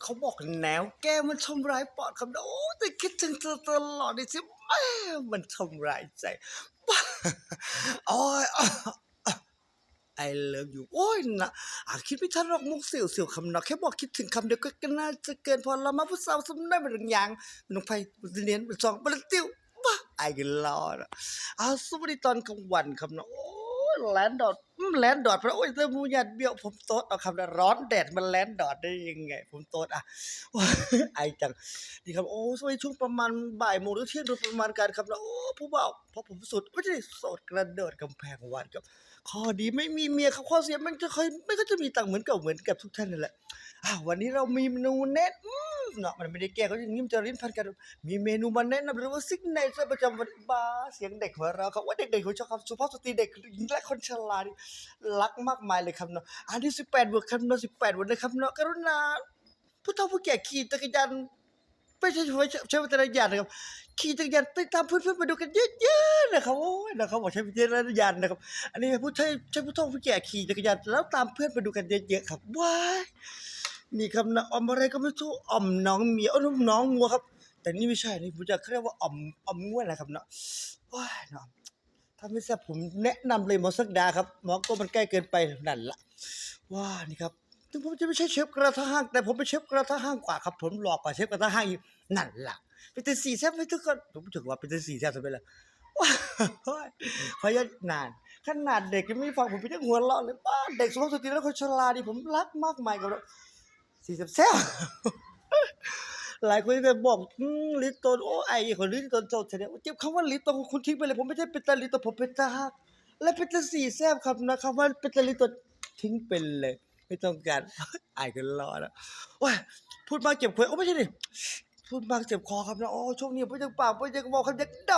เขาบอกแนวแก้มันทำร้ายปอดครับโอ้แต่คิดถึงเธอตลอดเลยสิแม่มันทำร้ายใจบ้าโอ้ยไอเลิฟอยู่โอ้ยนะอะคิดไม่ทันหรอกมุกเสี่ยวเสี่ยวคำนอกแค่บอกคิดถึงคำเดียวก็น่าจะเกินพอเรามาผู้สาวสมได้เป็นอย่างน้องไปมันเนียนมันจองมันติ้วบ้าไอ้กันรอดอะอ้าวสวัสดีตอนกลางวันครับนะโอ้ยแลนดอดอ แลนดอดเพราะโอ้ยเธอมูยัดเบี้ยวผมโต๊ดเอาคำนะร้อนแดดมันแลนดอดได้ยังไง ผมโต๊ดอะไอจังนี่ครับโอ้สวัสดีช่วงประมาณบ่ายโมงหรือเที่ยงโดยประมาณการครับนะโอ้ผู้บ่าวเพราะผมสุดไม่ใช่สดกระโดดกำแพงวันครับข้อดีไม่มีเมียครับข้อเสียมันจะเคยไม่ก็จะมีตังเหมือนก่าเหมือนกับทุกท่านนั่นแหละอ้าววันนี้เรามีเมนูแนะอืมเนาะมันไม่ได้แก้ก็อย่างนี้มันจะริ้นพันกัน มีเมนูมาแนะนำหรือว่าซิกเนเจอร์ประจำวันบาเสียงเด็กของเราครับว่าเด็กๆเขาชอบครับสุภาพสตรีเด็กหญิงและคนชรานี่รักมากมายเลยครับเนาะอันที่สิบแปดบวกครับเนาะสิบแปดบวกนะครับเนาะกรุณาผู้เฒ่าผู้แก่ขี่จักรยานไม่ใช่ใช้ใช้วิจารณญาณนะครับ ขี่จักรยานไปตามเพื่อนๆมาดูกันเยอะๆนะครับโอ้ยนะครับบอกใช้วิจารณญาณนะครับ อันนี้ผู้ใช้ใช้ผู้เฒ่าผู้แก่ขี่จักรยานแล้วตามเพื่อนไปดูกันเยอะๆครับว้ายนี่ครับนะออมอะไรก็ไม่รู้อ่อมน้องเมียอ้อน้องงัวครับ แต่นี่ไม่ใช่นี่ผมจะเรียกว่าอ่อมอ่อมงัวนะไรครับเนาะว้ายเนาะาไม่แซ่บผมแนะนำเลยหมอสักดาครับหมอก็มันใกล้เกินไปนั่นละว้านี่ครับถึงผมจะไม่ใช่เชฟกระทะห้างแต่ผมเป็นเชฟกระทะห้างกว่าครับผมหลอกกว่าเชฟกระทะห้างอีกนั่นละเป็นแต่สี่แซ่บไปทุกคนผมถือว่าเป็นแต่สี่แซ่บทำไมล่ะว้ายขออนุญาตนานขนาดเด็กยังไม่ฟังผมพี่ยังหัวเราะเลยป้าเด็กสุภาพสตรีและคนชราดิผมรักมากมายกับเราสี่แซ่บ หลายคนจะบอกลิตรตนโอ้ไอ้คนลิตรตนโจทย์เนี่ยเจ็บคำว่าลิตรตนคุณทิ้งไปเลยผมไม่ใช่เป็นตาลิตรผมเป็นตาฮักและเป็นตาสี่แซบครับนะคำว่าเป็นตาลิตรทิ้งไปเลยไม่ต้องการไอ้กันรอนะว้าพูดมากเจ็บคอโอ้ไม่ใช่ดิพูดมากเจ็บคอครับนะโอ้ช่วงนี้ผมยังปากผมยังบอกคำยังด